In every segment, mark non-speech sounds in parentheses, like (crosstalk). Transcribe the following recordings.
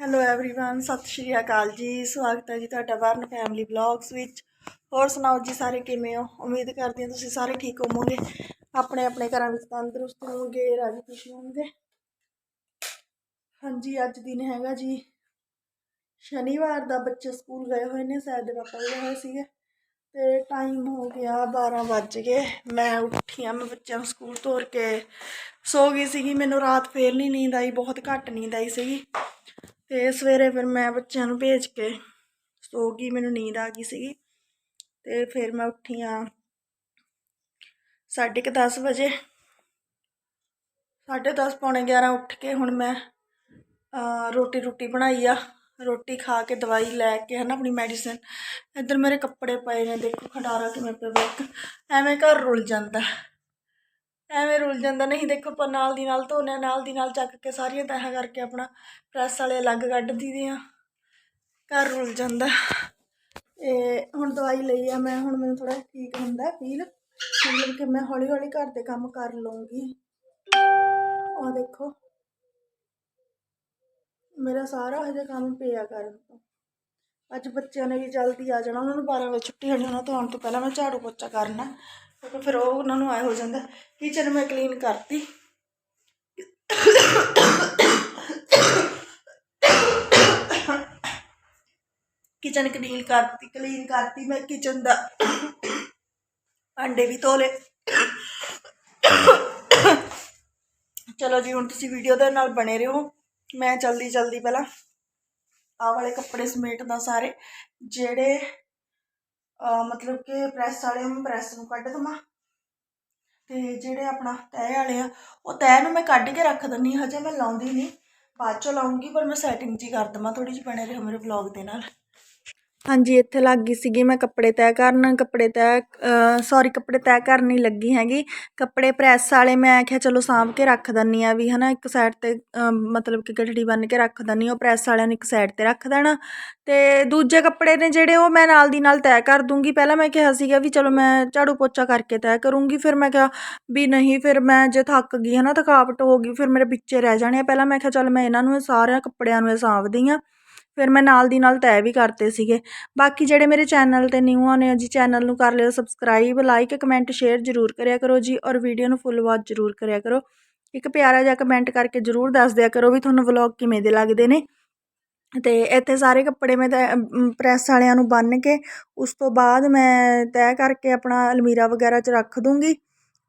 Hello everyone ਸਤਿ ਸ਼੍ਰੀ ਅਕਾਲ ਜੀ ਸਵਾਗਤ ਹੈ ਜੀ ਤੁਹਾਡਾ ਵਰਨ ਫੈਮਿਲੀ ਵਲੌਗਸ ਵਿੱਚ ਹੋਰ ਸੁਣਾਓ ਜੀ ਸਾਰੇ ਕਿਵੇਂ ਹੋ ਉਮੀਦ ਕਰਦੀ ਹਾਂ ਤੁਸੀਂ ਸਾਰੇ ਠੀਕ ਹੋਵੋਗੇ ਆਪਣੇ ਆਪਣੇ ਘਰਾਂ ਵਿੱਚ ਤੰਦਰੁਸਤ ਹੋਵੋਗੇ ਰਾਜੀ ਖੁਸ਼ੀ ਹੋਵੋਗੇ ਹਾਂਜੀ ਅੱਜ ਦਿਨ ਹੈਗਾ ਜੀ ਸ਼ਨੀਵਾਰ ਦਾ ਬੱਚੇ ਸਕੂਲ ਗਏ ਹੋਏ ਨੇ ਸ਼ਾਇਦ ਦੇ ਪਾਪਾ ਗਏ ਹੋਏ ਸੀਗੇ ਤੇ ਟਾਈਮ ਹੋ ਗਿਆ 12 ਵੱਜ ਗਏ ਮੈਂ ਉੱਠੀ ਆ ਮੈਂ ਬੱਚਿਆਂ ਨੂੰ ਸਕੂਲ ਤੋਰ ਕੇ ਸੋ ਗਈ ਸੀਗੀ ਮੈਨੂੰ ਰਾਤ ਫੇਰ ਨਹੀਂ ਨੀਂਦ ਆਈ ਬਹੁਤ ਘੱਟ ਨੀਂਦ ਆਈ ਸੀਗੀ ਤੇ ਸਵੇਰੇ ਫਿਰ ਮੈਂ ਬੱਚਿਆਂ ਨੂੰ ਭੇਜ ਕੇ ਸੋ ਗਈ, ਮੈਨੂੰ ਨੀਂਦ ਆ ਗਈ ਸੀਗੀ ਤੇ ਫਿਰ ਮੈਂ ਉੱਠੀ ਆ ਸਾਢੇ ਕੁ ਦਸ ਵਜੇ। ਸਾਢੇ ਦਸ, ਪੌਣੇ 11 ਉੱਠ ਕੇ ਹੁਣ ਮੈਂ ਰੋਟੀ ਰੋਟੀ ਬਣਾਈ ਆ। ਰੋਟੀ ਖਾ ਕੇ ਦਵਾਈ ਲੈ ਕੇ ਹਨਾ ਆਪਣੀ ਮੈਡੀਸਨ ਇੱਧਰ ਮੇਰੇ ਕੱਪੜੇ ਪਏ ਨੇ, ਦੇਖੋ ਖੰਡਾਰਾ ਕਿਵੇਂ ਪਿਆ ਇੱਕ ਐਵੇਂ ਘਰ ਰੁਲ ਜਾਂਦਾ। ਐਵੇਂ ਰੁਲ ਜਾਂਦਾ, ਨਹੀਂ ਦੇਖੋ ਆਪਾਂ ਨਾਲ ਦੀ ਨਾਲ ਧੋਨੇ ਨਾਲ ਦੀ ਨਾਲ ਚੱਕ ਕੇ ਸਾਰੀਆਂ ਤਹਾਂ ਕਰਕੇ ਆਪਣਾ ਪ੍ਰੈਸ ਵਾਲੇ ਅਲੱਗ ਕੱਢ ਦੀਦੇ ਆ। ਘਰ ਰੁਲ ਜਾਂਦਾ। ਇਹ ਹੁਣ ਦਵਾਈ ਲਈ ਆ, ਮੈਂ ਹੁਣ ਮੈਨੂੰ ਥੋੜਾ ਠੀਕ ਹੁੰਦਾ ਫੀਲ ਮਤਲਬ ਕਿ ਮੈਂ ਹੌਲੀ ਹੌਲੀ ਘਰ ਦੇ ਕੰਮ ਕਰ ਲਵਾਂਗੀ ਆ ਦੇਖੋ। ਮੇਰਾ ਸਾਰਾ ਹਜੇ ਕੰਮ ਪਿਆ ਕਰਨ ਤੋਂ। ਅੱਜ ਬੱਚਿਆਂ ਨੇ ਵੀ ਜਲਦੀ ਆ ਜਾਣਾ, ਉਹਨਾਂ ਨੂੰ 12 ਵਜੇ ਛੁੱਟੀ ਹੋਣੀ ਉਹਨਾਂ ਤੋਂ ਆਉਣ ਤੋਂ ਪਹਿਲਾਂ ਮੈਂ ਝਾੜੂ ਪੋਚਾ ਕਰਨਾ। ਕਿਉਂਕਿ ਫਿਰ ਉਹ ਉਹਨਾਂ ਨੂੰ ਆਏ ਹੋ ਜਾਂਦਾ ਕਿਚਨ ਮੈਂ ਕਲੀਨ ਕਰਤੀ। ਕਿਚਨ ਕਲੀਨ ਕਰਤੀ ਕਲੀਨ ਕਰਤੀ ਮੈਂ ਕਿਚਨ ਦਾ। ਭਾਂਡੇ ਵੀ ਧੋ ਲਏ। ਚਲੋ ਜੀ, ਹੁਣ ਤੁਸੀਂ ਵੀਡੀਓ ਦੇ ਨਾਲ ਬਣੇ ਰਹੋ। ਮੈਂ ਜਲਦੀ ਜਲਦੀ ਪਹਿਲਾਂ ਆਹ ਵਾਲੇ ਕੱਪੜੇ ਸਮੇਟਦਾ ਸਾਰੇ, ਜਿਹੜੇ ਮਤਲਬ ਕਿ ਪ੍ਰੈਸ ਵਾਲੇ ਨੂੰ ਪ੍ਰੈਸ ਨੂੰ ਕੱਢ ਦਵਾਂ। ਤੇ ਜਿਹੜੇ ਆਪਣਾ ਤਹਿ ਵਾਲੇ ਆ, ਉਹ ਤਹਿ ਨੂੰ ਮੈਂ ਕੱਢ ਕੇ ਰੱਖ ਦਿੰਨੀ ਹਜੇ ਮੈਂ ਲਾਉਂਦੀ ਨਹੀਂ। ਬਾਅਦ ਚੋਂ ਲਾਉਂਗੀ, ਪਰ ਮੈਂ ਸੈਟਿੰਗ ਜੀ ਕਰ ਦਵਾਂ ਥੋੜੀ ਜਿਹੀ ਬਣੇ ਰਹੋ ਮੇਰੇ ਵਲੌਗ ਦੇ ਨਾਲ। ਹਾਂਜੀ, ਇੱਥੇ ਲੱਗ ਗਈ ਸੀਗੀ ਮੈਂ ਕੱਪੜੇ ਤੈਅ ਕਰਨ। ਕੱਪੜੇ ਤੈਅ ਸੋਰੀ ਕੱਪੜੇ ਤੈਅ ਕਰਨ ਹੀ ਲੱਗੀ ਹੈਗੀ। ਕੱਪੜੇ ਪ੍ਰੈਸ ਵਾਲੇ ਮੈਂ ਆਖਿਆ ਚਲੋ ਸਾਂਭ ਕੇ ਰੱਖ ਦਿੰਦੀ ਹਾਂ ਵੀ ਹੈ ਨਾ ਇੱਕ ਸਾਈਡ ਤੇ ਮਤਲਬ ਕਿ ਗੱਠੜੀ ਬੰਨ੍ਹ ਕੇ ਰੱਖ ਦਿੰਨੀ ਉਹ ਪ੍ਰੈਸ ਵਾਲਿਆਂ ਨੂੰ ਇੱਕ ਸਾਈਡ ਤੇ ਰੱਖ ਦੇਣਾ। ਅਤੇ ਦੂਜੇ ਕੱਪੜੇ ਨੇ ਜਿਹੜੇ, ਉਹ ਮੈਂ ਨਾਲ ਦੀ ਨਾਲ ਤੈਅ ਕਰ ਦੂੰਗੀ। ਪਹਿਲਾਂ ਮੈਂ ਕਿਹਾ ਸੀਗਾ ਵੀ, ਚਲੋ ਮੈਂ ਝਾੜੂ ਪੋਚਾ ਕਰਕੇ ਤੈਅ ਕਰੂੰਗੀ। ਫਿਰ ਮੈਂ ਕਿਹਾ ਵੀ ਨਹੀਂ, ਫਿਰ ਮੈਂ ਜੇ ਥੱਕ ਗਈ ਹੈ ਨਾ ਥਕਾਵਟ ਹੋ ਗਈ, ਫਿਰ ਮੇਰੇ ਪਿੱਛੇ ਰਹਿ ਜਾਣੇ ਆ। ਪਹਿਲਾਂ ਮੈਂ ਕਿਹਾ, ਚੱਲ ਮੈਂ ਇਹਨਾਂ ਨੂੰ ਸਾਰਿਆਂ ਕੱਪੜਿਆਂ ਨੂੰ ਇਹ ਸਾਂਭਦੀ ਹਾਂ ਫਿਰ ਮੈਂ ਨਾਲ ਦੀ ਨਾਲ ਤੈਅ ਵੀ ਕਰਤੇ ਸੀਗੇ। ਬਾਕੀ ਜਿਹੜੇ ਮੇਰੇ ਚੈਨਲ ਤੇ ਨਿਊ ਆਉਂਦੇ ਆ ਜੀ ਚੈਨਲ ਨੂੰ ਕਰ ਲਿਓ ਸਬਸਕ੍ਰਾਈਬ ਲਾਈਕ ਕਮੈਂਟ ਸ਼ੇਅਰ ਜ਼ਰੂਰ ਕਰਿਆ ਕਰੋ ਜੀ ਔਰ ਵੀਡੀਓ ਨੂੰ ਫੁੱਲ ਵਾਚ ਜ਼ਰੂਰ ਕਰਿਆ ਕਰੋ। ਇੱਕ ਪਿਆਰਾ ਜਿਹਾ ਕਮੈਂਟ ਕਰਕੇ ਜ਼ਰੂਰ ਦੱਸ ਦਿਆ ਕਰੋ ਵੀ ਤੁਹਾਨੂੰ ਵਲੌਗ ਕਿਵੇਂ ਦੇ ਲੱਗਦੇ ਨੇ। ਤੇ ਇੱਥੇ ਸਾਰੇ ਕੱਪੜੇ ਮੈਂ ਤਾਂ ਪ੍ਰੈਸ ਵਾਲਿਆਂ ਨੂੰ ਬੰਨ ਕੇ ਉਸ ਤੋਂ ਬਾਅਦ ਮੈਂ ਤੈਅ ਕਰਕੇ ਆਪਣਾ ਅਲਮੀਰਾ ਵਗੈਰਾ 'ਚ ਰੱਖ ਦੂੰਗੀ।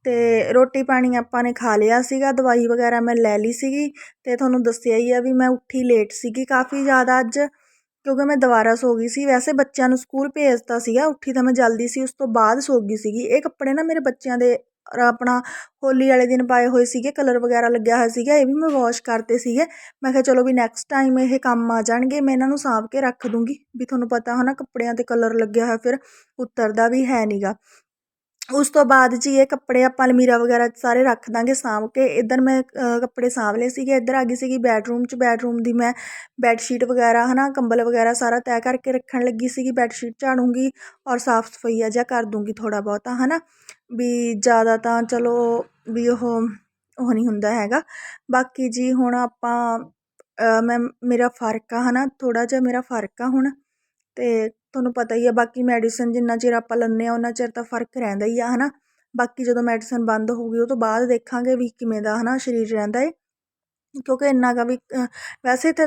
ਅਤੇ ਰੋਟੀ ਪਾਣੀ ਆਪਾਂ ਨੇ ਖਾ ਲਿਆ ਸੀਗਾ, ਦਵਾਈ ਵਗੈਰਾ ਮੈਂ ਲੈ ਲਈ ਸੀਗੀ ਅਤੇ ਤੁਹਾਨੂੰ ਦੱਸਿਆ ਹੀ ਆ ਵੀ ਮੈਂ ਉੱਠੀ ਲੇਟ ਸੀਗੀ ਕਾਫੀ ਜ਼ਿਆਦਾ ਅੱਜ, ਕਿਉਂਕਿ ਮੈਂ ਦੁਬਾਰਾ ਸੋ ਗਈ ਸੀ। ਵੈਸੇ ਬੱਚਿਆਂ ਨੂੰ ਸਕੂਲ ਭੇਜਤਾ ਸੀਗਾ, ਉੱਠੀ ਤਾਂ ਮੈਂ ਜਲਦੀ ਸੀ, ਉਸ ਤੋਂ ਬਾਅਦ ਸੋ ਗਈ ਸੀਗੀ। ਇਹ ਕੱਪੜੇ ਨਾ ਮੇਰੇ ਬੱਚਿਆਂ ਦੇ ਆਪਣਾ ਹੋਲੀ ਵਾਲੇ ਦਿਨ ਪਾਏ ਹੋਏ ਸੀਗੇ ਕਲਰ ਵਗੈਰਾ ਲੱਗਿਆ ਹੋਇਆ ਸੀਗਾ, ਇਹ ਵੀ ਮੈਂ ਵਾਸ਼ ਕਰਤੇ ਸੀਗੇ। ਮੈਂ ਕਿਹਾ ਚਲੋ ਵੀ ਨੈਕਸਟ ਟਾਈਮ ਇਹ ਕੰਮ ਆ ਜਾਣਗੇ, ਮੈਂ ਇਹਨਾਂ ਨੂੰ ਸਾਂਭ ਕੇ ਰੱਖ ਦੂੰਗੀ, ਵੀ ਤੁਹਾਨੂੰ ਪਤਾ ਹਨਾ ਕੱਪੜਿਆਂ ਤੇ ਕਲਰ ਲੱਗਿਆ ਹੋਇਆ, ਫਿਰ ਉਤਰਦਾ ਵੀ ਹੈ ਨਹੀਂਗਾ ਉਸ ਤੋਂ ਬਾਅਦ ਜੀ ਇਹ ਕੱਪੜੇ ਆਪਾਂ ਅਲਮੀਰਾ ਵਗੈਰਾ 'ਚ ਸਾਰੇ ਰੱਖ ਦਾਂਗੇ ਸਾਂਭ ਕੇ। ਇੱਧਰ ਮੈਂ ਕੱਪੜੇ ਸਾਂਭ ਲਏ ਸੀਗੇ। ਇੱਧਰ ਆ ਗਈ ਸੀਗੀ ਬੈਡਰੂਮ 'ਚ। ਬੈਡਰੂਮ ਦੀ ਮੈਂ ਬੈੱਡ ਸ਼ੀਟ ਵਗੈਰਾ, ਹਨਾ, ਕੰਬਲ ਵਗੈਰਾ ਸਾਰਾ ਤੈਅ ਕਰਕੇ ਰੱਖਣ ਲੱਗੀ ਸੀਗੀ। ਬੈੱਡ ਸ਼ੀਟ ਝਾੜੂੰਗੀ ਔਰ ਸਾਫ਼ ਸਫਾਈਆ ਜਿਹਾ ਕਰ ਦੂੰਗੀ ਥੋੜਾ ਬਹੁਤਾ, ਹਨਾ। ਵੀ ਜ਼ਿਆਦਾ ਤਾਂ ਚਲੋ ਵੀ ਉਹ ਉਹ ਨਹੀਂ ਹੁੰਦਾ ਹੈਗਾ। ਬਾਕੀ ਜੀ ਹੁਣ ਆਪਾਂ ਮੈਂ, ਮੇਰਾ ਫ਼ਰਕ ਆ, ਹਨਾ। ਥੋੜਾ ਜਿਹਾ ਮੇਰਾ ਫ਼ਰਕ ਆ ਹੁਣ। ਤੇ ਤੁਹਾਨੂੰ ਪਤਾ ਹੀ ਆ, ਬਾਕੀ ਮੈਡੀਸਨ ਜਿੰਨਾ ਚਿਰ ਆਪਾਂ ਲੈਂਦੇ ਆ ਉਹਨਾਂ ਚਿਰ ਤਾਂ ਫ਼ਰਕ ਰਹਿੰਦਾ ਹੀ ਆ, ਹਨਾ? ਬਾਕੀ ਜਦੋਂ ਮੈਡੀਸਨ ਬੰਦ ਹੋਊਗੀ ਉਹ ਤੋਂ ਬਾਅਦ ਦੇਖਾਂਗੇ ਵੀ ਕਿਵੇਂ ਦਾ, ਹਨਾ, ਸਰੀਰ ਰਹਿੰਦਾ ਏ। ਕਿਉਂਕਿ ਇੰਨਾ ਗਾ ਵੀ ਵੈਸੇ ਤਾਂ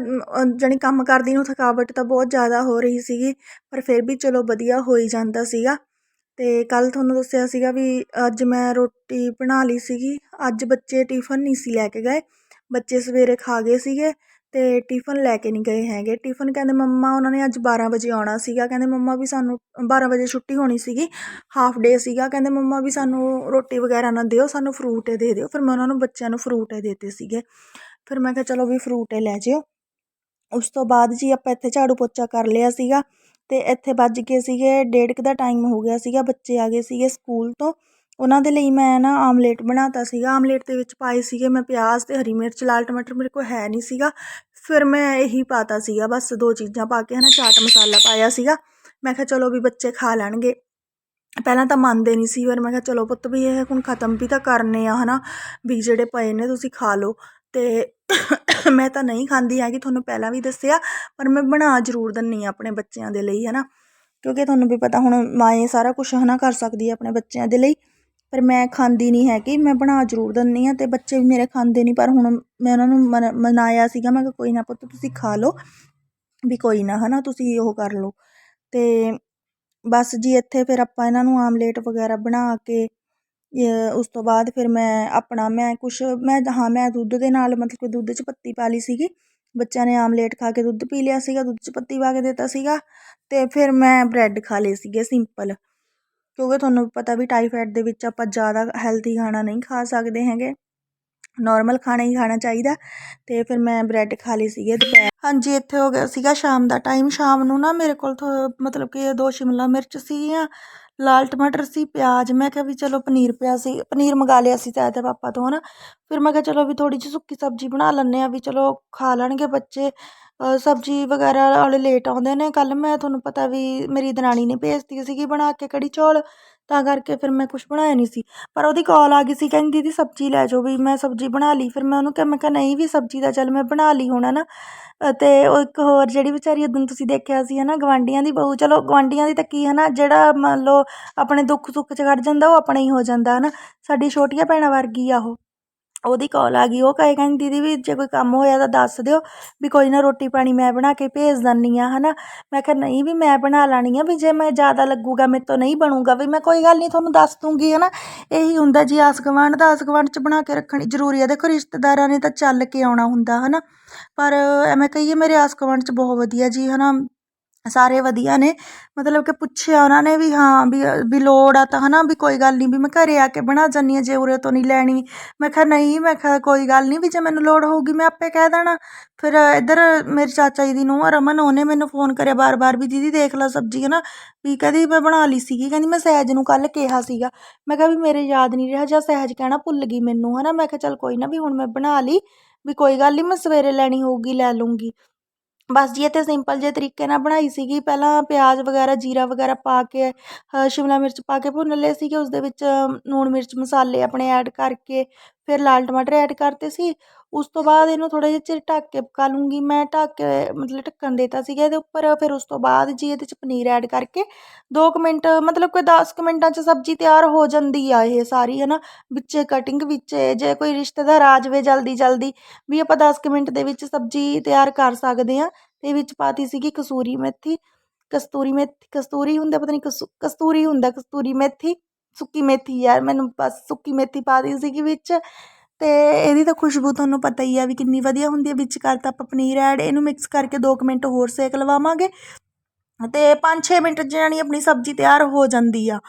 ਜਾਣੀ ਕੰਮ ਕਰਦੀ ਨੂੰ ਥਕਾਵਟ ਤਾਂ ਬਹੁਤ ਜ਼ਿਆਦਾ ਹੋ ਰਹੀ ਸੀਗੀ, ਪਰ ਫਿਰ ਵੀ ਚਲੋ ਵਧੀਆ ਹੋ ਹੀ ਜਾਂਦਾ ਸੀਗਾ। ਤੇ ਕੱਲ ਤੁਹਾਨੂੰ ਦੱਸਿਆ ਸੀਗਾ ਵੀ ਅੱਜ ਮੈਂ ਰੋਟੀ ਬਣਾ ਲਈ ਸੀਗੀ, ਅੱਜ ਬੱਚੇ ਟਿਫਨ ਨਹੀਂ ਸੀ ਲੈ ਕੇ ਗਏ, ਬੱਚੇ ਸਵੇਰੇ ਖਾ ਗਏ ਸੀਗੇ ਅਤੇ ਟਿਫਨ ਲੈ ਕੇ ਨਹੀਂ ਗਏ ਹੈਗੇ। ਟਿਫਨ ਕਹਿੰਦੇ ਮੰਮਾ ਉਹਨਾਂ ਨੇ ਅੱਜ 12 ਵਜੇ ਆਉਣਾ ਸੀਗਾ। ਕਹਿੰਦੇ ਮੰਮਾ ਵੀ ਸਾਨੂੰ 12 ਵਜੇ ਛੁੱਟੀ ਹੋਣੀ ਸੀਗੀ। ਹਾਫ ਡੇ ਸੀਗਾ। ਕਹਿੰਦੇ ਮੰਮਾ ਵੀ ਸਾਨੂੰ ਰੋਟੀ ਵਗੈਰਾ ਨਾ ਦਿਓ, ਸਾਨੂੰ ਫਰੂਟ ਏ ਦੇ ਦਿਓ। ਫਿਰ ਮੈਂ ਉਹਨਾਂ ਨੂੰ ਬੱਚਿਆਂ ਨੂੰ ਫਰੂਟ ਏ ਦੇਤੇ ਸੀਗੇ। ਫਿਰ ਮੈਂ ਕਿਹਾ ਚਲੋ ਵੀ ਫਰੂਟ ਏ ਲੈ ਜਿਓ। ਉਸ ਤੋਂ ਬਾਅਦ ਜੀ ਆਪਾਂ ਇੱਥੇ ਝਾੜੂ ਪੋਚਾ ਕਰ ਲਿਆ ਸੀਗਾ ਅਤੇ ਇੱਥੇ ਵੱਜ ਗਏ ਸੀਗੇ, ਡੇਢ ਕੁ ਦਾ ਟਾਈਮ ਹੋ ਗਿਆ ਸੀਗਾ। ਬੱਚੇ ਆ ਗਏ ਸੀਗੇ ਸਕੂਲ ਤੋਂ। ਉਹਨਾਂ ਦੇ ਲਈ ਮੈਂ ਨਾ ਆਮਲੇਟ ਬਣਾਤਾ ਸੀਗਾ। ਆਮਲੇਟ ਦੇ ਵਿੱਚ ਪਾਏ ਸੀਗੇ ਮੈਂ ਪਿਆਜ਼ ਅਤੇ ਹਰੀ ਮਿਰਚ। ਲਾਲ ਟਮਾਟਰ ਮੇਰੇ ਕੋਲ ਹੈ ਨਹੀਂ ਸੀਗਾ। ਫਿਰ ਮੈਂ ਇਹੀ ਪਾਤਾ ਸੀਗਾ, ਬਸ ਦੋ ਚੀਜ਼ਾਂ ਪਾ ਕੇ ਹਨਾ, ਚਾਟ ਮਸਾਲਾ ਪਾਇਆ ਸੀਗਾ। ਮੈਂ ਕਿਹਾ ਚਲੋ ਵੀ ਬੱਚੇ ਖਾ ਲੈਣਗੇ। ਪਹਿਲਾਂ ਤਾਂ ਮੰਨਦੇ ਨਹੀਂ ਸੀ, ਫਿਰ ਮੈਂ ਕਿਹਾ ਚਲੋ ਪੁੱਤ ਵੀ ਇਹ ਹੁਣ ਖਤਮ ਵੀ ਤਾਂ ਕਰਨੇ ਆ ਹਨਾ, ਵੀ ਜਿਹੜੇ ਪਏ ਨੇ ਤੁਸੀਂ ਖਾ ਲਓ। ਤੇ (coughs) ਮੈਂ ਤਾਂ ਨਹੀਂ ਖਾਂਦੀ ਹੈਗੀ, ਤੁਹਾਨੂੰ ਪਹਿਲਾਂ ਵੀ ਦੱਸਿਆ, ਪਰ ਮੈਂ ਬਣਾ ਜ਼ਰੂਰ ਦਿੰਨੀ ਆ ਆਪਣੇ ਬੱਚਿਆਂ ਦੇ ਲਈ ਹਨਾ। ਕਿਉਂਕਿ ਤੁਹਾਨੂੰ ਵੀ ਪਤਾ ਹੁਣ ਮਾਂ ਇਹ ਸਾਰਾ ਕੁਝ ਹਨਾ ਕਰ ਸਕਦੀ ਹੈ ਆਪਣੇ ਬੱਚਿਆਂ ਦੇ ਲਈ। ਪਰ ਮੈਂ ਖਾਂਦੀ ਨਹੀਂ ਹੈਗੀ, ਮੈਂ ਬਣਾ ਜ਼ਰੂਰ ਦਿੰਦੀ ਹਾਂ ਅਤੇ ਬੱਚੇ ਵੀ ਮੇਰੇ ਖਾਂਦੇ ਨਹੀਂ, ਪਰ ਹੁਣ ਮੈਂ ਉਹਨਾਂ ਨੂੰ ਮਨ- ਮਨਾਇਆ ਸੀਗਾ, ਮੈਂ ਕਿਹਾ ਕੋਈ ਨਾ ਪੁੱਤ ਤੁਸੀਂ ਖਾ ਲਓ, ਵੀ ਕੋਈ ਨਾ ਹੈ ਨਾ ਤੁਸੀਂ ਉਹ ਕਰ ਲਓ। ਅਤੇ ਬਸ ਜੀ ਇੱਥੇ ਫਿਰ ਆਪਾਂ ਇਹਨਾਂ ਨੂੰ ਆਮਲੇਟ ਵਗੈਰਾ ਬਣਾ ਕੇ ਉਸ ਤੋਂ ਬਾਅਦ ਫਿਰ ਮੈਂ ਆਪਣਾ, ਮੈਂ ਕੁਛ, ਮੈਂ, ਹਾਂ, ਮੈਂ ਦੁੱਧ ਦੇ ਨਾਲ ਮਤਲਬ ਕਿ ਦੁੱਧ 'ਚ ਪੱਤੀ ਪਾ ਲਈ ਸੀਗੀ। ਬੱਚਿਆਂ ਨੇ ਆਮਲੇਟ ਖਾ ਕੇ ਦੁੱਧ ਪੀ ਲਿਆ ਸੀਗਾ, ਦੁੱਧ 'ਚ ਪੱਤੀ ਪਾ ਕੇ ਦਿੱਤਾ ਸੀਗਾ ਅਤੇ ਫਿਰ ਮੈਂ ਬ੍ਰੈਡ ਖਾ ਲਏ ਸੀਗੇ, ਸਿੰਪਲ। ਕਿਉਂਕਿ ਤੁਹਾਨੂੰ ਪਤਾ ਵੀ ਟਾਈਫਾਈਡ ਦੇ ਵਿੱਚ ਆਪਾਂ ਜ਼ਿਆਦਾ ਹੈਲਥੀ ਖਾਣਾ ਨਹੀਂ ਖਾ ਸਕਦੇ ਹੈਗੇ। ਨੋਰਮਲ ਖਾਣਾ ਹੀ ਖਾਣਾ ਚਾਹੀਦਾ। ਅਤੇ ਫਿਰ ਮੈਂ ਬ੍ਰੈਡ ਖਾ ਲਈ ਸੀਗੇ ਦੁਪਹਿਰ। ਹਾਂਜੀ, ਇੱਥੇ ਹੋ ਗਿਆ ਸੀਗਾ ਸ਼ਾਮ ਦਾ ਟਾਈਮ ਸ਼ਾਮ ਨੂੰ ਨਾ ਮੇਰੇ ਕੋਲ ਥੋ- ਮਤਲਬ ਕਿ ਦੋ ਸ਼ਿਮਲਾ ਮਿਰਚ ਸੀਗੀਆਂ, ਲਾਲ ਟਮਾਟਰ ਸੀ, ਪਿਆਜ਼। ਮੈਂ ਕਿਹਾ ਵੀ ਚਲੋ ਪਨੀਰ ਪਿਆ ਸੀ, ਪਨੀਰ ਮੰਗਾ ਲਿਆ ਸੀ ਤਾਇਆ ਤੇ ਪਾਪਾ ਤੋਂ ਹਨਾ। ਫਿਰ ਮੈਂ ਕਿਹਾ ਚਲੋ ਵੀ ਥੋੜੀ ਜਿਹੀ ਸੁੱਕੀ ਸਬਜ਼ੀ ਬਣਾ ਲੈਂਦੇ ਆ ਵੀ ਚਲੋ ਖਾ ਲੈਣਗੇ ਬੱਚੇ। ਸਬਜ਼ੀ ਵਗੈਰਾ ਵਾਲੇ ਲੇਟ ਆਉਂਦੇ ਨੇ। ਕੱਲ ਮੈਂ ਤੁਹਾਨੂੰ ਪਤਾ ਵੀ ਮੇਰੀ ਦਰਾਣੀ ਨੇ ਭੇਜਤੀ ਸੀਗੀ ਬਣਾ ਕੇ ਕੜੀ ਚੌਲ। ਤਾਂ ਕਰਕੇ ਫਿਰ ਮੈਂ ਕੁਛ ਬਣਾਇਆ ਨਹੀਂ ਸੀ। ਪਰ ਉਹਦੀ ਕਾਲ ਆ ਗਈ ਸੀ, ਕਹਿੰਦੀ ਦੀਦੀ ਸਬਜ਼ੀ ਲੈ ਜਾਓ ਵੀ ਮੈਂ ਸਬਜ਼ੀ ਬਣਾ ਲਈ। ਫਿਰ ਮੈਂ ਉਹਨੂੰ ਕਿਹਾ, ਮੈਂ ਕਿਹਾ, ਨਹੀਂ ਵੀ ਸਬਜ਼ੀ ਦਾ ਚੱਲ ਮੈਂ ਬਣਾ ਲਈ ਹੁਣ ਹੈ ਨਾ ਅਤੇ ਉਹ ਇੱਕ ਹੋਰ ਜਿਹੜੀ ਵਿਚਾਰੀ ਉਦੋਂ ਤੁਸੀਂ ਦੇਖਿਆ ਸੀ ਹੈ ਨਾ ਗੁਆਂਢੀਆਂ ਦੀ ਬਹੂ, ਚਲੋ ਗੁਆਂਢੀਆਂ ਦੀ ਤਾਂ ਕੀ ਹੈ ਨਾ ਜਿਹੜਾ ਮੰਨ ਲਓ ਆਪਣੇ ਦੁੱਖ ਸੁੱਖ 'ਚ ਖੜ ਜਾਂਦਾ, ਉਹ ਆਪਣੇ ਹੀ ਹੋ ਜਾਂਦਾ ਹੈ ਨਾ ਸਾਡੀ ਛੋਟੀਆਂ ਭੈਣਾਂ ਵਰਗੀ ਆ ਉਹ। ਉਹਦੀ ਕਾਲ ਆ ਗਈ, ਉਹ ਕਹੇ ਕਹਿੰਦੀ, ਦੀਦੀ ਵੀ ਜੇ ਕੋਈ ਕੰਮ ਹੋਇਆ ਤਾਂ ਦੱਸ ਦਿਓ ਵੀ ਕੋਈ ਨਾ ਰੋਟੀ ਪਾਣੀ ਮੈਂ ਬਣਾ ਕੇ ਭੇਜ ਦਿੰਦੀ ਹਾਂ ਹੈ ਨਾ ਮੈਂ ਕਿਹਾ, ਨਹੀਂ ਵੀ ਮੈਂ ਬਣਾ ਲੈਣੀ ਆ, ਵੀ ਜੇ ਮੈਂ ਜ਼ਿਆਦਾ ਲੱਗੂਗਾ, ਮੇਰੇ ਤੋਂ ਨਹੀਂ ਬਣੂਗਾ, ਵੀ ਮੈਂ ਕੋਈ ਗੱਲ ਨਹੀਂ ਤੁਹਾਨੂੰ ਦੱਸ ਦੂੰਗੀ ਹੈ ਨਾ ਇਹੀ ਹੁੰਦਾ ਜੀ, ਆਸ ਗੁਆਂਢ ਦਾ, ਆਸ ਗੁਆਂਢ 'ਚ ਬਣਾ ਕੇ ਰੱਖਣੀ ਜ਼ਰੂਰੀ ਹੈ ਦੇਖੋ, ਰਿਸ਼ਤੇਦਾਰਾਂ ਨੇ ਤਾਂ ਚੱਲ ਕੇ ਆਉਣਾ ਹੁੰਦਾ ਹੈ ਨਾ ਪਰ ਐਵੇਂ ਕਹੀਏ, ਮੇਰੇ ਆਸ ਗੁਆਂਢ 'ਚ ਬਹੁਤ ਵਧੀਆ ਜੀ ਹੈ ਨਾ ਸਾਰੇ ਵਧੀਆ ਨੇ। ਮਤਲਬ ਕਿ ਪੁੱਛਿਆ ਉਹਨਾਂ ਨੇ ਵੀ, ਹਾਂ, ਵੀ ਵੀ ਲੋੜ ਆ ਤਾਂ ਹੈ ਨਾ ਵੀ ਕੋਈ ਗੱਲ ਨਹੀਂ ਵੀ ਮੈਂ ਘਰ ਆ ਕੇ ਬਣਾ ਜਾਂਦੀ ਹਾਂ ਜੇ ਉਰੇ ਤੋਂ ਨਹੀਂ ਲੈਣੀ। ਮੈਂ ਕਿਹਾ ਨਹੀਂ, ਮੈਂ ਕਿਹਾ ਕੋਈ ਗੱਲ ਨਹੀਂ ਵੀ ਜੇ ਮੈਨੂੰ ਲੋੜ ਹੋਊਗੀ ਮੈਂ ਆਪੇ ਕਹਿ ਦੇਣਾ। ਫਿਰ ਇੱਧਰ ਮੇਰੇ ਚਾਚਾ ਜੀ ਦੀ ਨੂੰਹ ਰਮਨ, ਉਹਨੇ ਮੈਨੂੰ ਫੋਨ ਕਰਿਆ ਬਾਰ-ਬਾਰ ਵੀ, ਦੀਦੀ ਦੇਖ ਲਓ ਸਬਜ਼ੀ ਹੈ ਨਾ। ਵੀ ਕਹਿੰਦੀ, ਮੈਂ ਬਣਾ ਲਈ ਸੀਗੀ। ਕਹਿੰਦੀ, ਮੈਂ ਸਹਿਜ ਨੂੰ ਕੱਲ ਕਿਹਾ ਸੀਗਾ। ਮੈਂ ਕਿਹਾ, ਵੀ ਮੇਰੇ ਯਾਦ ਨਹੀਂ ਰਿਹਾ, ਜਾਂ ਸਹਿਜ ਕਹਿਣਾ ਭੁੱਲ ਗਈ ਮੈਨੂੰ ਹੈ ਨਾ ਮੈਂ ਕਿਹਾ, ਚੱਲ ਕੋਈ ਨਾ, ਵੀ ਹੁਣ ਮੈਂ ਬਣਾ ਲਈ, ਵੀ ਕੋਈ ਗੱਲ ਨਹੀਂ ਮੈਂ ਸਵੇਰੇ ਲੈਣੀ ਹੋਊਗੀ, ਲੈ ਲੂੰਗੀ ਬਸ ਜੀ ਇਹ ਤਾਂ ਸਿੰਪਲ ਜਿਹੇ ਤਰੀਕੇ ਨਾਲ ਬਣਾਈ ਸੀਗੀ। ਪਹਿਲਾਂ ਪਿਆਜ਼ ਵਗੈਰਾ, ਜੀਰਾ ਵਗੈਰਾ ਪਾ ਕੇ ਸ਼ਿਮਲਾ ਮਿਰਚ ਪਾ ਕੇ ਭੁੰਨ ਲਏ ਸੀਗੇ। ਉਸ ਦੇ ਵਿੱਚ ਲੂਣ ਮਿਰਚ ਮਸਾਲੇ ਆਪਣੇ ਐਡ ਕਰਕੇ, ਫਿਰ ਲਾਲ ਟਮਾਟਰ ਐਡ ਕਰਤੇ ਸੀ। ਉਸ ਤੋਂ ਬਾਅਦ ਇਹਨੂੰ ਥੋੜ੍ਹਾ ਜਿਹਾ ਚਿਰ ਢੱਕ ਕੇ ਪਕਾ ਲੂੰਗੀ। ਮੈਂ ਢੱਕ ਕੇ ਮਤਲਬ ਢੱਕਣ ਦੇਤਾ ਸੀਗਾ ਇਹਦੇ ਉੱਪਰ। ਫਿਰ ਉਸ ਤੋਂ ਬਾਅਦ ਜੀ ਇਹਦੇ 'ਚ ਪਨੀਰ ਐਡ ਕਰਕੇ ਦੋ ਕੁ ਮਿੰਟ, ਮਤਲਬ ਕੋਈ ਦਸ ਕੁ ਮਿੰਟਾਂ 'ਚ ਸਬਜ਼ੀ ਤਿਆਰ ਹੋ ਜਾਂਦੀ ਆ ਇਹ ਸਾਰੀ ਹੈ ਨਾ ਵਿੱਚੇ ਕਟਿੰਗ ਵਿੱਚੇ ਜੇ ਕੋਈ ਰਿਸ਼ਤੇਦਾਰ ਆ ਜਾਵੇ ਜਲਦੀ ਜਲਦੀ, ਵੀ ਆਪਾਂ ਦਸ ਕੁ ਮਿੰਟ ਦੇ ਵਿੱਚ ਸਬਜ਼ੀ ਤਿਆਰ ਕਰ ਸਕਦੇ ਹਾਂ ਤੇ ਵਿੱਚ ਪਾਤੀ ਸੀਗੀ ਕਸੂਰੀ ਮੇਥੀ, ਕਸਤੂਰੀ ਮੇਥੀ, ਕਸਤੂਰੀ ਹੁੰਦਾ ਪਤਾ ਨਹੀਂ ਕਸੂ, ਕਸਤੂਰੀ ਹੁੰਦਾ ਕਸਤੂਰੀ ਮੇਥੀ, ਸੁੱਕੀ ਮੇਥੀ ਯਾਰ, ਮੈਨੂੰ ਬਸ ਸੁੱਕੀ ਮੇਥੀ ਪਾ ਦਿੱਤੀ ਸੀਗੀ ਵਿੱਚ। ਅਤੇ ਇਹਦੀ ਤਾਂ ਖੁਸ਼ਬੂ ਤੁਹਾਨੂੰ ਪਤਾ ਹੀ ਆ ਵੀ ਕਿੰਨੀ ਵਧੀਆ ਹੁੰਦੀ ਹੈ ਵਿੱਚ ਕਰਤਾ ਆਪਾਂ ਪਨੀਰ ਐਡ ਇਹਨੂੰ ਮਿਕਸ ਕਰਕੇ ਦੋ ਕੁ ਮਿੰਟ ਹੋਰ ਸੇਕ ਲਵਾਵਾਂਗੇ। ਅਤੇ 5-6 ਮਿੰਟ 'ਚ ਜਾਣੀ ਆਪਣੀ ਸਬਜ਼ੀ ਤਿਆਰ ਹੋ ਜਾਂਦੀ ਆ।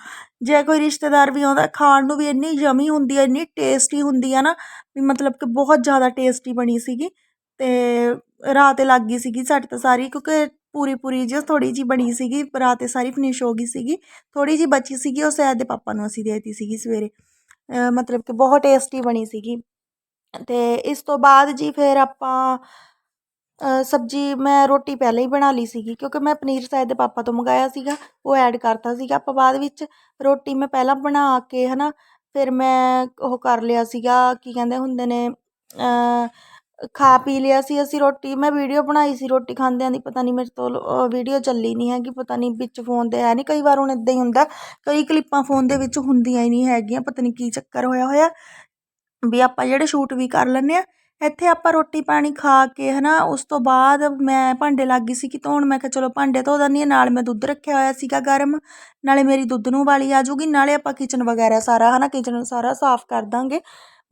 ਜੇ ਕੋਈ ਰਿਸ਼ਤੇਦਾਰ ਵੀ ਆਉਂਦਾ, ਖਾਣ ਨੂੰ ਵੀ ਇੰਨੀ ਯਮੀ ਹੁੰਦੀ ਆ, ਇੰਨੀ ਟੇਸਟੀ ਹੁੰਦੀ ਆ ਨਾ, ਵੀ ਮਤਲਬ ਕਿ ਬਹੁਤ ਜ਼ਿਆਦਾ ਟੇਸਟੀ ਬਣੀ ਸੀਗੀ। ਅਤੇ ਰਾਤ 'ਤੇ ਲੱਗ ਗਈ ਸੀਗੀ ਸਾਡੇ ਤਾਂ ਸਾਰੀ, ਕਿਉਂਕਿ ਪੂਰੀ ਪੂਰੀ ਜਿਹੀ ਥੋੜੀ ਜਿਹੀ ਬਣੀ ਸੀਗੀ, ਰਾਤ ਏ ਸਾਰੀ ਫਿਨਿਸ਼ ਹੋ ਗਈ ਸੀਗੀ। ਥੋੜੀ ਜਿਹੀ ਬਚੀ ਸੀਗੀ, ਉਹ ਸੈਦ ਦੇ ਪਾਪਾ ਨੂੰ ਅਸੀਂ ਦੇਤੀ ਸੀਗੀ ਸਵੇਰੇ। ਮਤਲਬ ਕਿ ਬਹੁਤ ਟੇਸਟੀ ਬਣੀ ਸੀਗੀ। ਅਤੇ ਇਸ ਤੋਂ ਬਾਅਦ ਜੀ ਫਿਰ ਆਪਾਂ ਸਬਜ਼ੀ ਮੈਂ ਰੋਟੀ ਪਹਿਲਾਂ ਹੀ ਬਣਾ ਲਈ ਸੀਗੀ, ਕਿਉਂਕਿ ਮੈਂ ਪਨੀਰ ਸ਼ਾਇਦ ਦੇ ਪਾਪਾ ਤੋਂ ਮੰਗਾਇਆ ਸੀਗਾ, ਉਹ ਐਡ ਕਰਤਾ ਸੀਗਾ। ਆਪਾਂ ਬਾਅਦ ਵਿੱਚ ਰੋਟੀ ਮੈਂ ਪਹਿਲਾਂ ਬਣਾ ਕੇ ਹੈ ਨਾ ਫਿਰ ਮੈਂ ਉਹ ਕਰ ਲਿਆ ਸੀਗਾ, ਕੀ ਕਹਿੰਦੇ ਹੁੰਦੇ ਨੇ ਖਾ ਪੀ ਲਿਆ ਸੀ ਅਸੀਂ ਰੋਟੀ, ਮੈਂ ਵੀਡੀਓ ਬਣਾਈ ਸੀ ਰੋਟੀ ਖਾਂਦਿਆਂ ਦੀ, ਪਤਾ ਨਹੀਂ ਮੇਰੇ ਤੋਂ ਵੀਡੀਓ ਚੱਲੀ ਨਹੀਂ ਹੈਗੀ, ਪਤਾ ਨਹੀਂ ਵਿੱਚ ਫੋਨ ਦੇ ਹੈ ਨਹੀਂ, ਕਈ ਵਾਰ ਹੁਣ ਇਦਾਂ ਹੀ ਹੁੰਦਾ, ਕਈ ਕਲਿੱਪਾਂ ਫੋਨ ਦੇ ਵਿੱਚ ਹੁੰਦੀਆਂ ਹੀ ਨਹੀਂ ਹੈਗੀਆਂ, ਪਤਾ ਨਹੀਂ ਕੀ ਚੱਕਰ ਹੋਇਆ ਹੋਇਆ, ਵੀ ਆਪਾਂ ਜਿਹੜੇ ਸ਼ੂਟ ਵੀ ਕਰ ਲੈਂਦੇ ਆ ਇੱਥੇ ਆਪਾਂ ਰੋਟੀ ਪਾਣੀ ਖਾ ਕੇ ਹਨਾ, ਉਸ ਤੋਂ ਬਾਅਦ ਮੈਂ ਭਾਂਡੇ ਲੱਗ ਗਈ ਸੀ ਕਿ ਧੋਣ, ਮੈਂ ਕਿਹਾ ਚਲੋ ਭਾਂਡੇ ਧੋ ਦਿੰਦੀ ਹਾਂ, ਨਾਲ ਮੈਂ ਦੁੱਧ ਰੱਖਿਆ ਹੋਇਆ ਸੀਗਾ ਗਰਮ, ਨਾਲੇ ਮੇਰੀ ਦੁੱਧ ਨੂੰ ਵਾਲੀ ਆ ਜੂਗੀ ਨਾਲੇ ਆਪਾਂ ਕਿਚਨ ਵਗੈਰਾ ਸਾਰਾ ਹਨਾ ਕਿਚਨ ਸਾਰਾ ਸਾਫ਼ ਕਰ ਦਾਂਗੇ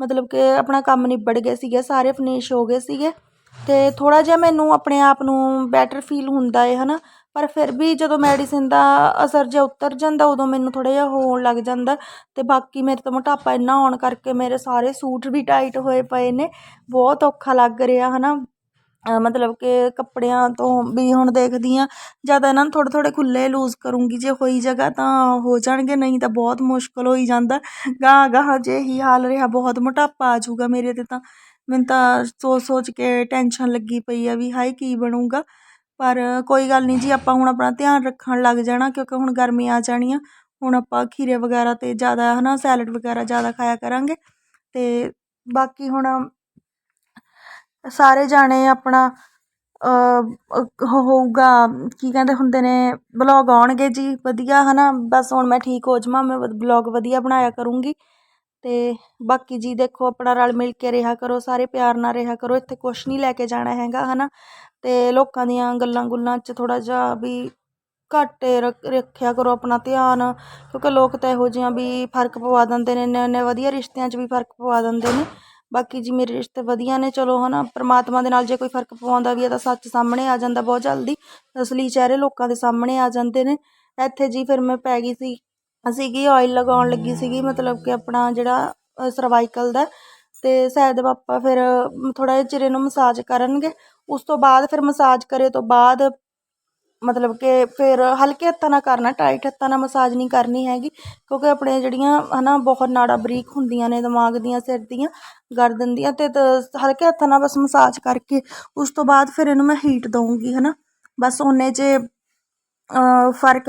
ਮਤਲਬ ਕਿ ਆਪਣਾ ਕੰਮ ਨਿਬੜ ਗਏ ਸੀਗੇ, ਸਾਰੇ ਫਿਨਿਸ਼ ਹੋ ਗਏ ਸੀਗੇ। ਅਤੇ ਥੋੜ੍ਹਾ ਜਿਹਾ ਮੈਨੂੰ ਆਪਣੇ ਆਪ ਨੂੰ ਬੈਟਰ ਫੀਲ ਹੁੰਦਾ ਹੈ ਨਾ ਪਰ ਫਿਰ ਵੀ ਜਦੋਂ ਮੈਡੀਸਿਨ ਦਾ ਅਸਰ ਜੇ ਉਤਰ ਜਾਂਦਾ, ਉਦੋਂ ਮੈਨੂੰ ਥੋੜ੍ਹਾ ਜਿਹਾ ਹੋਣ ਲੱਗ ਜਾਂਦਾ। ਅਤੇ ਬਾਕੀ ਮੇਰੇ ਤੋਂ ਮੋਟਾਪਾ ਇੰਨਾ ਹੋਣ ਕਰਕੇ ਮੇਰੇ ਸਾਰੇ ਸੂਟ ਵੀ ਟਾਈਟ ਹੋਏ ਪਏ ਨੇ। ਬਹੁਤ ਔਖਾ ਲੱਗ ਰਿਹਾ ਹੈ ਨਾ ਮਤਲਬ ਕਿ ਕੱਪੜਿਆਂ ਤੋਂ ਵੀ ਹੁਣ ਦੇਖਦੀ ਆ ਜਦ ਇਹਨਾਂ ਨੂੰ ਥੋੜ੍ਹੇ ਥੋੜ੍ਹੇ ਖੁੱਲ੍ਹੇ ਲੂਜ਼ ਕਰੂੰਗੀ, ਜੇ ਹੋਈ ਜਗ੍ਹਾ ਤਾਂ ਹੋ ਜਾਣਗੇ, ਨਹੀਂ ਤਾਂ ਬਹੁਤ ਮੁਸ਼ਕਲ ਹੋਈ ਜਾਂਦਾ। ਗਾਹ ਗਾਹ ਜੇ ਇਹੀ ਹਾਲ ਰਿਹਾ, ਬਹੁਤ ਮੋਟਾਪਾ ਆ ਜਾਊਗਾ ਮੇਰੇ 'ਤੇ ਤਾਂ। ਮੈਨੂੰ ਤਾਂ ਸੋਚ ਸੋਚ ਕੇ ਟੈਨਸ਼ਨ ਲੱਗੀ ਪਈ ਆ ਵੀ ਹਾਏ ਕੀ ਬਣੂਗਾ। ਪਰ ਕੋਈ ਗੱਲ ਨਹੀਂ ਜੀ, ਆਪਾਂ ਹੁਣ ਆਪਣਾ ਧਿਆਨ ਰੱਖਣ ਲੱਗ ਜਾਣਾ, ਕਿਉਂਕਿ ਹੁਣ ਗਰਮੀ ਆ ਜਾਣੀ ਆ। ਹੁਣ ਆਪਾਂ ਖੀਰੇ ਵਗੈਰਾ ਤੇ ਜ਼ਿਆਦਾ ਹੈ ਨਾ ਸੈਲਡ ਵਗੈਰਾ ਜ਼ਿਆਦਾ ਖਾਇਆ ਕਰਾਂਗੇ। ਅਤੇ ਬਾਕੀ ਹੁਣ ਸਾਰੇ ਜਾਣੇ ਆਪਣਾ ਹੋਊਗਾ, ਕੀ ਕਹਿੰਦੇ ਹੁੰਦੇ ਨੇ ਬਲੌਗ ਆਉਣਗੇ ਜੀ, ਵਧੀਆ ਹੈ ਨਾ ਬਸ ਹੁਣ ਮੈਂ ਠੀਕ ਹੋ ਜਾਵਾਂ, ਮੈਂ ਬਲੌਗ ਵਧੀਆ ਬਣਾਇਆ ਕਰੂੰਗੀ। ਅਤੇ ਬਾਕੀ ਜੀ ਦੇਖੋ, ਆਪਣਾ ਰਲ ਮਿਲ ਕੇ ਰਿਹਾ ਕਰੋ, ਸਾਰੇ ਪਿਆਰ ਨਾਲ ਰਿਹਾ ਕਰੋ, ਇੱਥੇ ਕੁਛ ਨਹੀਂ ਲੈ ਕੇ ਜਾਣਾ ਹੈਗਾ ਹੈ ਨਾ ਅਤੇ ਲੋਕਾਂ ਦੀਆਂ ਗੱਲਾਂ ਗੁੱਲਾਂ 'ਚ ਥੋੜ੍ਹਾ ਜਿਹਾ ਵੀ ਘੱਟ ਰੱਖ- ਰੱਖਿਆ ਕਰੋ ਆਪਣਾ ਧਿਆਨ, ਕਿਉਂਕਿ ਲੋਕ ਤਾਂ ਇਹੋ ਜਿਹੀਆਂ ਵੀ ਫ਼ਰਕ ਪਵਾ ਦਿੰਦੇ ਨੇ ਇੰਨੇ ਇੰਨੇ ਵਧੀਆ ਰਿਸ਼ਤਿਆਂ 'ਚ ਵੀ ਫ਼ਰਕ ਪਵਾ ਦਿੰਦੇ ਨੇ। ਬਾਕੀ ਜੀ ਮੇਰੇ ਰਿਸ਼ਤੇ ਵਧੀਆ ਨੇ, ਚਲੋ ਹਨਾ, ਪ੍ਰਮਾਤਮਾ ਦੇ ਨਾਲ ਜੇ ਕੋਈ ਫ਼ਰਕ ਪਵਾਉਂਦਾ ਵੀ ਹੈ ਤਾਂ ਸੱਚ ਸਾਹਮਣੇ ਆ ਜਾਂਦਾ ਬਹੁਤ ਜਲਦੀ। ਅਸਲੀ ਚਿਹਰੇ ਲੋਕਾਂ ਦੇ ਸਾਹਮਣੇ ਆ ਜਾਂਦੇ ਨੇ। ਇੱਥੇ ਜੀ ਫਿਰ ਮੈਂ ਪੈ ਗਈ ਸੀ, ਸੀਗੀ ਆਇਲ ਲਗਾਉਣ ਲੱਗੀ ਸੀਗੀ, ਮਤਲਬ ਕਿ ਆਪਣਾ ਜਿਹੜਾ ਸਰਵਾਈਕਲ ਦਾ। ਤੇ ਸ਼ਾਇਦ ਪਾਪਾ ਫਿਰ ਥੋੜਾ ਜਿਹਾ ਚਿਰ ਇਹਨੂੰ ਮਸਾਜ ਕਰਨਗੇ। ਉਸ ਤੋਂ ਬਾਅਦ ਫਿਰ ਮਸਾਜ ਕਰੇ ਤੋਂ ਬਾਅਦ ਮਤਲਬ ਕਿ ਫਿਰ ਹਲਕੇ ਹੱਥਾਂ ਨਾਲ ਕਰਨਾ ਟਾਈਟ ਹੱਥਾਂ ਨਾਲ ਮਸਾਜ ਨਹੀਂ ਕਰਨੀ ਹੈਗੀ, ਕਿਉਂਕਿ ਆਪਣੇ ਜਿਹੜੀਆਂ ਹੈ ਨਾ ਬਹੁਤ ਨਾੜਾਂ ਬਰੀਕ ਹੁੰਦੀਆਂ ਨੇ, ਦਿਮਾਗ ਦੀਆਂ, ਸਿਰ ਦੀਆਂ, ਗਰਦਨ ਦੀਆਂ ਅਤੇ ਤ- ਹਲਕੇ ਹੱਥਾਂ ਨਾਲ ਬਸ ਮਸਾਜ ਕਰਕੇ ਉਸ ਤੋਂ ਬਾਅਦ ਫਿਰ ਇਹਨੂੰ ਮੈਂ ਹੀਟ ਦਊਂਗੀ ਹੈ ਨਾ ਬਸ ਓਨੇ 'ਚ ਫ਼ਰਕ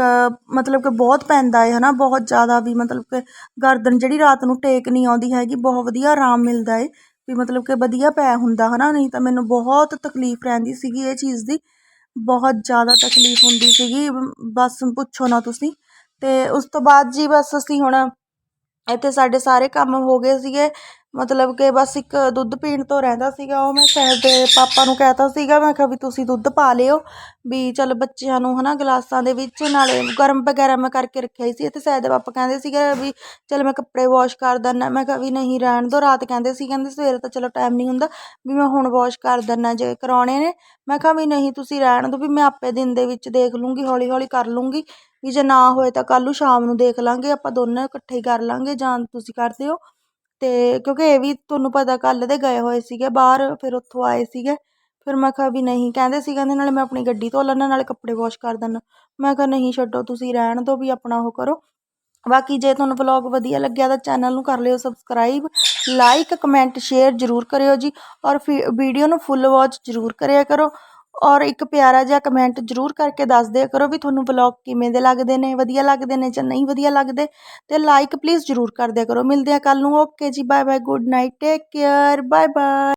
ਮਤਲਬ ਕਿ ਬਹੁਤ ਪੈਂਦਾ ਹੈ ਨਾ ਬਹੁਤ ਜ਼ਿਆਦਾ ਵੀ ਮਤਲਬ ਕਿ ਗਰਦਨ ਜਿਹੜੀ ਰਾਤ ਨੂੰ ਟੇਕ ਨਹੀਂ ਆਉਂਦੀ ਹੈਗੀ, ਬਹੁਤ ਵਧੀਆ ਆਰਾਮ ਮਿਲਦਾ ਹੈ, ਵੀ ਮਤਲਬ ਕਿ ਵਧੀਆ ਪੈ ਹੁੰਦਾ ਹੈ ਨਾ ਨਹੀਂ ਤਾਂ ਮੈਨੂੰ ਬਹੁਤ ਤਕਲੀਫ ਰਹਿੰਦੀ ਸੀਗੀ ਇਹ ਚੀਜ਼ ਦੀ। ਬਹੁਤ ਜ਼ਿਆਦਾ ਤਕਲੀਫ ਹੁੰਦੀ ਸੀਗੀ, ਬਸ ਪੁੱਛੋ ਨਾ ਤੁਸੀਂ। ਤੇ ਉਸ ਤੋਂ ਬਾਅਦ ਜੀ ਬਸ ਅਸੀਂ ਹੁਣ ਇੱਥੇ ਸਾਡੇ ਸਾਰੇ ਕੰਮ ਹੋ ਗਏ ਸੀਗੇ। ਮਤਲਬ ਕਿ ਬਸ ਇੱਕ ਦੁੱਧ ਪੀਣ ਤੋਂ ਰਹਿੰਦਾ ਸੀਗਾ ਉਹ ਮੈਂ ਸਾਹਿਬ ਦੇ ਪਾਪਾ ਨੂੰ ਕਹਿਤਾ ਸੀਗਾ, ਮੈਂ ਕਿਹਾ ਵੀ ਤੁਸੀਂ ਦੁੱਧ ਪਾ ਲਿਓ, ਵੀ ਚਲ ਬੱਚਿਆਂ ਨੂੰ ਹੈ ਨਾ ਗਲਾਸਾਂ ਦੇ ਵਿੱਚ ਨਾਲੇ ਗਰਮ ਵਗੈਰਾ ਮੈਂ ਕਰਕੇ ਰੱਖਿਆ ਹੀ ਸੀ ਅਤੇ ਸਾਹਿਬ ਦੇ ਪਾਪਾ ਕਹਿੰਦੇ ਸੀਗੇ ਵੀ ਚਲ ਮੈਂ ਕੱਪੜੇ ਵਾਸ਼ ਕਰ ਦਿੰਦਾ, ਮੈਂ ਕਿਹਾ ਵੀ ਨਹੀਂ ਰਹਿਣ ਦਿਓ ਰਾਤ ਕਹਿੰਦੇ ਸੀ, ਕਹਿੰਦੇ ਸਵੇਰੇ ਤਾਂ ਚਲੋ ਟਾਈਮ ਨਹੀਂ ਹੁੰਦਾ, ਵੀ ਮੈਂ ਹੁਣ ਵਾਸ਼ ਕਰ ਦਿੰਦਾ ਜੇ ਕਰਾਉਣੇ ਨੇ, ਮੈਂ ਕਿਹਾ ਵੀ ਨਹੀਂ ਤੁਸੀਂ ਰਹਿਣ ਦਿਓ ਵੀ ਮੈਂ ਆਪੇ ਦਿਨ ਦੇ ਵਿੱਚ ਦੇਖ ਲੂੰਗੀ ਹੌਲੀ ਹੌਲੀ ਕਰ ਲੂੰਗੀ, ਵੀ ਜੇ ਨਾ ਹੋਏ ਤਾਂ ਕੱਲ੍ਹ ਨੂੰ ਸ਼ਾਮ ਨੂੰ ਦੇਖ ਲਾਂਗੇ, ਆਪਾਂ ਦੋਨੇ ਇਕੱਠੇ ਹੀ ਕਰ ਲਾਂਗੇ, ਜਾਂ ਤੁਸੀਂ ਕਰ ਦਿਓ। ਅਤੇ ਕਿਉਂਕਿ ਇਹ ਵੀ ਤੁਹਾਨੂੰ ਪਤਾ ਕੱਲ੍ਹ ਦੇ ਗਏ ਹੋਏ ਸੀਗੇ ਬਾਹਰ, ਫਿਰ ਉੱਥੋਂ ਆਏ ਸੀਗੇ। ਫਿਰ ਮੈਂ ਕਿਹਾ ਵੀ ਨਹੀਂ, ਕਹਿੰਦੇ ਸੀ ਕਹਿੰਦੇ ਨਾਲੇ ਮੈਂ ਆਪਣੀ ਗੱਡੀ ਧੋ ਲੈਂਦਾ, ਨਾਲੇ ਕੱਪੜੇ ਵਾਸ਼ ਕਰ ਦਿੰਦਾ। ਮੈਂ ਕਿਹਾ ਨਹੀਂ ਛੱਡੋ, ਤੁਸੀਂ ਰਹਿਣ ਦਿਓ ਵੀ ਆਪਣਾ ਉਹ ਕਰੋ। ਬਾਕੀ ਜੇ ਤੁਹਾਨੂੰ ਵਲੌਗ ਵਧੀਆ ਲੱਗਿਆ ਤਾਂ ਚੈਨਲ ਨੂੰ ਕਰ ਲਿਓ ਸਬਸਕ੍ਰਾਈਬ ਲਾਈਕ ਕਮੈਂਟ ਸ਼ੇਅਰ ਜ਼ਰੂਰ ਕਰਿਓ ਜੀ। ਔਰ ਵੀਡੀਓ ਨੂੰ ਫੁੱਲ ਵਾਚ ਜ਼ਰੂਰ ਕਰਿਆ ਕਰੋ। ਔਰ ਇੱਕ ਪਿਆਰਾ ਜਿਹਾ ਕਮੈਂਟ ਜ਼ਰੂਰ ਕਰਕੇ ਦੱਸ ਦਿਆ ਕਰੋ ਵੀ ਤੁਹਾਨੂੰ ਵਲੋਗ ਕਿਵੇਂ ਦੇ ਲੱਗਦੇ ਨੇ, ਵਧੀਆ ਲੱਗਦੇ ਨੇ ਜਾਂ ਨਹੀਂ ਵਧੀਆ ਲੱਗਦੇ ਅਤੇ ਲਾਈਕ ਪਲੀਜ਼ ਜ਼ਰੂਰ ਕਰ ਦਿਆ ਕਰੋ। ਮਿਲਦੇ ਹਾਂ ਕੱਲ੍ਹ ਨੂੰ। ਓਕੇ ਜੀ bye bye good night take care bye bye